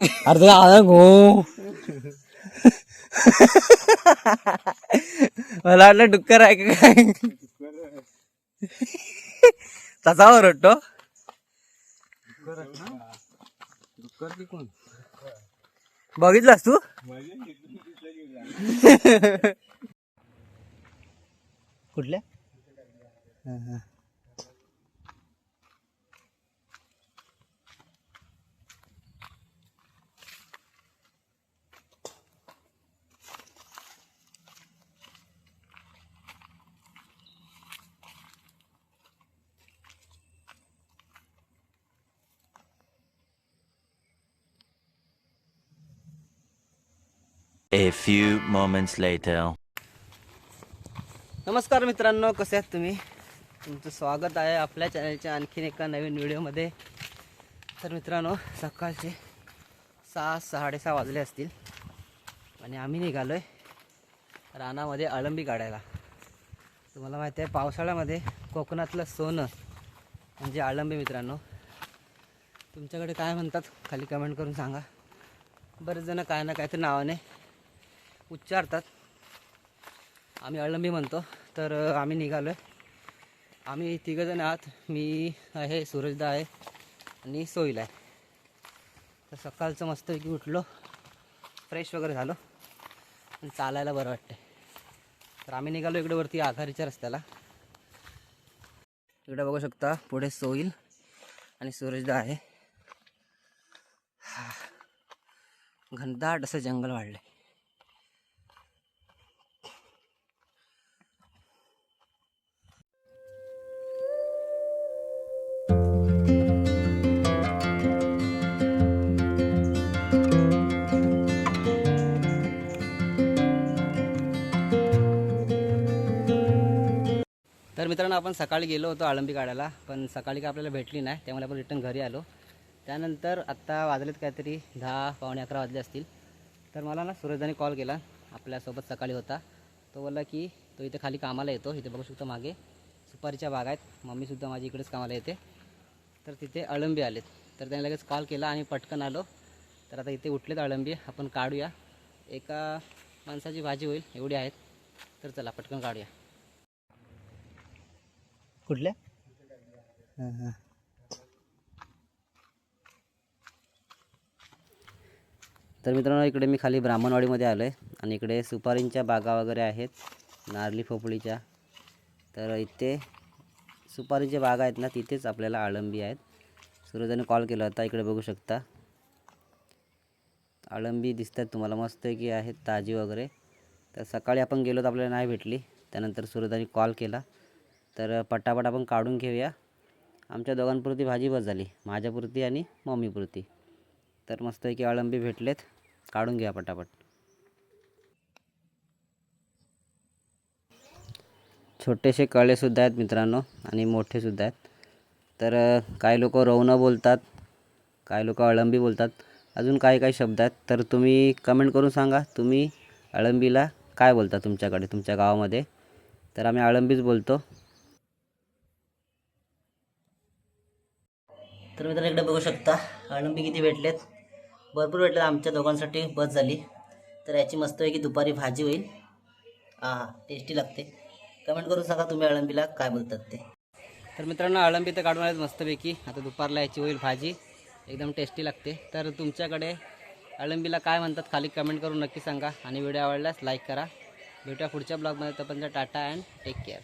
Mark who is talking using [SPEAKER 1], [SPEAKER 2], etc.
[SPEAKER 1] अरे तुला आला गो. मला वाटलं डुक्कर आहे का काय? तसा ओरडतो. बघितलास तू? कुठल्या?
[SPEAKER 2] A few moments later.
[SPEAKER 1] नमस्कार मित्रांनो कसे आहात तुम्ही? तुमचं स्वागत आहे आपल्या चॅनलच्या आणखीन एका नवीन व्हिडिओमध्ये. तर मित्रांनो सकाळचे सहा साडेसहा वाजले असतील आणि आम्ही निघालो आहे रानामध्ये अळंबी काढायला. तुम्हाला माहिती आहे पावसाळ्यामध्ये कोकणातलं सोनं म्हणजे अळंबी मित्रांनो. तुमच्याकडे काय म्हणतात खाली कमेंट करून सांगा. बरेच जण काय ना काय तर नावाने उच्चारतात. आम्ही अळंबी म्हणतो तर आम्ही निघालो आहे आम्ही तिघंजण आहात. मी आहे सूरजदा आहे आणि सोईल आहे. तर सकाळचं मस्तपैकी उठलो फ्रेश वगैरे झालो आणि चालायला बरं वाटतं तर आम्ही निघालो इकडे वरती आघारीच्या रस्त्याला. इकडे बघू शकता पुढे सोईल आणि सूरजदा आहे. घनदाट असं जंगल वाढलं आहे तर मित्रांनो आपण सकाळी गेलो होतो आळंबी काढायला पण सकाळी काय आपल्याला भेटली नाही त्यामुळे आपण रिटर्न घरी आलो. त्यानंतर आत्ता वाजलेत काहीतरी दहा पावणे अकरा वाजले असतील. तर मला ना सूरजदाने कॉल केला आपल्यासोबत सकाळी होता. तो बोलला की तो इथे खाली कामाला येतो इथे बघू शकतो मागे. सुपारीच्या बाग आहेत मम्मीसुद्धा माझी इकडेच कामाला येते. तर तिथे अळंबी आलेत. तर त्याने लगेच कॉल केला आणि पटकन आलो. तर आता इथे उठलेत अळंबी आपण काढूया. एका माणसाची भाजी होईल एवढी आहेत. तर चला पटकन काढूया. कुठल्या? हां हां. तर मित्रांनो इकडे मी खाली ब्राह्मणवाडीमध्ये आलो आहे आणि इकडे सुपारींच्या बागा वगैरे आहेत नारली पोपळीच्या तर इथे सुपारीच्या बागा आहेत ना तिथेच आपल्याला आळंबी आहेत. सूरजाने कॉल केला होता इकडे बघू शकता. आळंबी दिसतात तुम्हाला मस्त की आहेत ताजी वगैरे. तर सकाळी आपण गेलो तर आपल्याला नाही भेटली त्यानंतर सूरजाने कॉल केला. तर पटापट आपण काढून घेऊया. आमच्या दोघांपुरती भाजी बस झाली माझ्यापुरती आणि मम्मीपुरती. तर मस्तपैकी अळंबी भेटलेत काढून घ्या पटापट. छोटेसे कळेसुद्धा आहेत मित्रांनो आणि मोठेसुद्धा आहेत. तर काही लोक रवणं बोलतात काही लोक अळंबी बोलतात. अजून काही काही शब्द आहेत तर तुम्ही कमेंट करून सांगा तुम्ही अळंबीला काय बोलता तुमच्याकडे तुमच्या गावामध्ये? तर आम्ही अळंबीच बोलतो. तर मित्रांनो इकडे बघू शकता अळंबी किती भेटलेत? भरपूर भेटलेत आमच्या दोघांसाठी बस झाली. तर याची मस्तपैकी दुपारी भाजी होईल. हां टेस्टी लागते. कमेंट करून सांगा तुम्ही अळंबीला काय बोलतात ते. तर मित्रांनो अळंबी तर काढून आहेत मस्तपैकी. आता दुपारला याची होईल भाजी. एकदम टेस्टी लागते. तर तुमच्याकडे अळंबीला काय म्हणतात खाली कमेंट करून नक्की सांगा. आणि व्हिडिओ आवडल्यास लाईक करा. भेटूया पुढच्या ब्लॉगमध्ये तोपर्यंत टाटा अँड टेक केअर